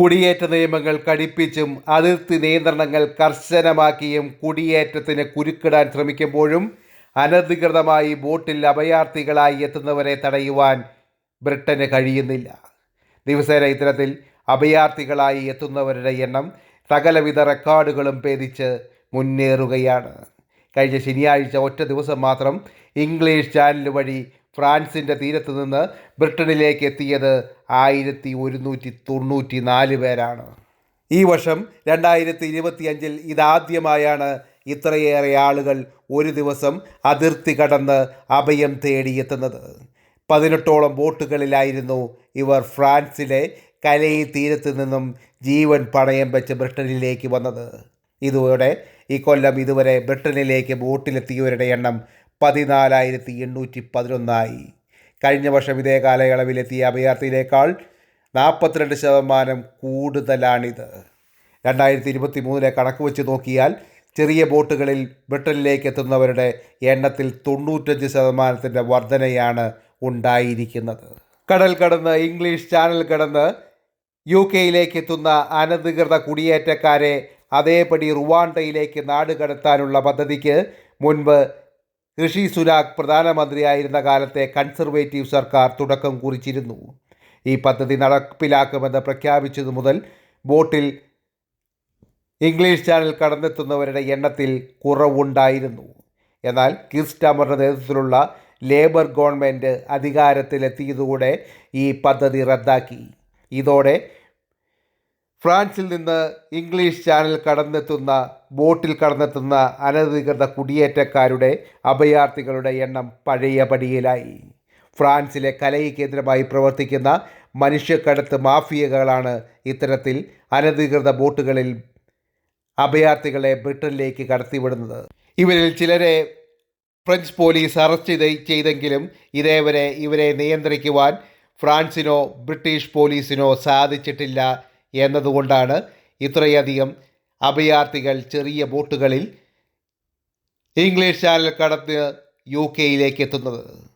കുടിയേറ്റ നിയമങ്ങൾ കടുപ്പിച്ചും അതിർത്തി നിയന്ത്രണങ്ങൾ കർശനമാക്കിയും കുടിയേറ്റത്തിന് കുരുക്കിടാൻ ശ്രമിക്കുമ്പോഴും അനധികൃതമായി ബോട്ടിൽ അഭയാർത്ഥികളായി എത്തുന്നവരെ തടയുവാൻ ബ്രിട്ടന് കഴിയുന്നില്ല. ദിവസേന ഇത്തരത്തിൽ അഭയാർത്ഥികളായി എത്തുന്നവരുടെ എണ്ണം സകലവിധ റെക്കോർഡുകളും ഭേദിച്ച് മുന്നേറുകയാണ്. കഴിഞ്ഞ ശനിയാഴ്ച ഒറ്റ ദിവസം മാത്രം ഇംഗ്ലീഷ് ചാനൽ വഴി ഫ്രാൻസിന്റെ തീരത്ത് നിന്ന് ബ്രിട്ടനിലേക്ക് എത്തിയത് ആയിരത്തി ഒരുന്നൂറ്റി തൊണ്ണൂറ്റി നാല് പേരാണ്. ഈ വർഷം രണ്ടായിരത്തി ഇരുപത്തിയഞ്ചിൽ ഇതാദ്യമായാണ് ഇത്രയേറെ ആളുകൾ ഒരു ദിവസം അതിർത്തി കടന്ന് അഭയം തേടിയെത്തുന്നത് പതിനെട്ടോളം ബോട്ടുകളിലായിരുന്നു ഇവർ ഫ്രാൻസിലെ കലൈ തീരത്ത് നിന്നും ജീവൻ പണയം വെച്ച് ബ്രിട്ടനിലേക്ക് വന്നത്. ഇതോടെ ഈ കൊല്ലം ഇതുവരെ ബ്രിട്ടനിലേക്ക് ബോട്ടിലെത്തിയവരുടെ എണ്ണം പതിനാലായിരത്തി എണ്ണൂറ്റി പതിനൊന്നായി കഴിഞ്ഞ വർഷം ഇതേ കാലയളവിലെത്തിയ അഭയാർത്ഥിയിലേക്കാൾ നാൽപ്പത്തിരണ്ട് ശതമാനം കൂടുതലാണിത്. രണ്ടായിരത്തി ഇരുപത്തി മൂന്നിലെ കണക്ക് വെച്ച് നോക്കിയാൽ ചെറിയ ബോട്ടുകളിൽ ബ്രിട്ടനിലേക്ക് എത്തുന്നവരുടെ എണ്ണത്തിൽ തൊണ്ണൂറ്റഞ്ച് ശതമാനത്തിന്റെ വർധനയാണ് ഉണ്ടായിരിക്കുന്നത്. കടൽ കടന്ന് ഇംഗ്ലീഷ് ചാനൽ കടന്ന് യു കെയിലേക്ക് എത്തുന്ന അനധികൃത കുടിയേറ്റക്കാരെ അതേപടി റുവാണ്ടയിലേക്ക് നാട് കടത്താനുള്ള പദ്ധതിക്ക് മുൻപ് ഋഷി സുനാക് പ്രധാനമന്ത്രിയായിരുന്ന കാലത്തെ കൺസർവേറ്റീവ് സർക്കാർ തുടക്കം കുറിച്ചിരുന്നു. ഈ പദ്ധതി നടപ്പിലാക്കുമെന്ന് പ്രഖ്യാപിച്ചതു മുതൽ ബോട്ടിൽ ഇംഗ്ലീഷ് ചാനൽ കടന്നെത്തുന്നവരുടെ എണ്ണത്തിൽ കുറവുണ്ടായിരുന്നു. എന്നാൽ കിർസ്റ്റാമറുടെ നേതൃത്വത്തിലുള്ള ലേബർ ഗവൺമെന്റ് അധികാരത്തിലെത്തിയതോടെ ഈ പദ്ധതി റദ്ദാക്കി. ഇതോടെ ഫ്രാൻസിൽ നിന്ന് ഇംഗ്ലീഷ് ചാനൽ കടന്നെത്തുന്ന ബോട്ടിൽ കടന്നെത്തുന്ന അനധികൃത കുടിയേറ്റക്കാരുടെ അഭയാർത്ഥികളുടെ എണ്ണം പഴയ പടിയിലായി ഫ്രാൻസിലെ കലൈ കേന്ദ്രമായി പ്രവർത്തിക്കുന്ന മനുഷ്യക്കടത്ത് മാഫിയകളാണ് ഇത്തരത്തിൽ അനധികൃത ബോട്ടുകളിൽ അഭയാർത്ഥികളെ ബ്രിട്ടനിലേക്ക് കടത്തിവിടുന്നത്. ഇവരിൽ ചിലരെ ഫ്രഞ്ച് പോലീസ് അറസ്റ്റ് ചെയ്തെങ്കിലും ഇതേവരെ ഇവരെ നിയന്ത്രിക്കുവാൻ ഫ്രാൻസിനോ ബ്രിട്ടീഷ് പോലീസിനോ സാധിച്ചിട്ടില്ല എന്നതുകൊണ്ടാണ് ഇത്രയധികം അഭയാർത്ഥികൾ ചെറിയ ബോട്ടുകളിൽ ഇംഗ്ലീഷ് ചാനൽ കടന്ന് യു കെയിലേക്ക് എത്തുന്നത്.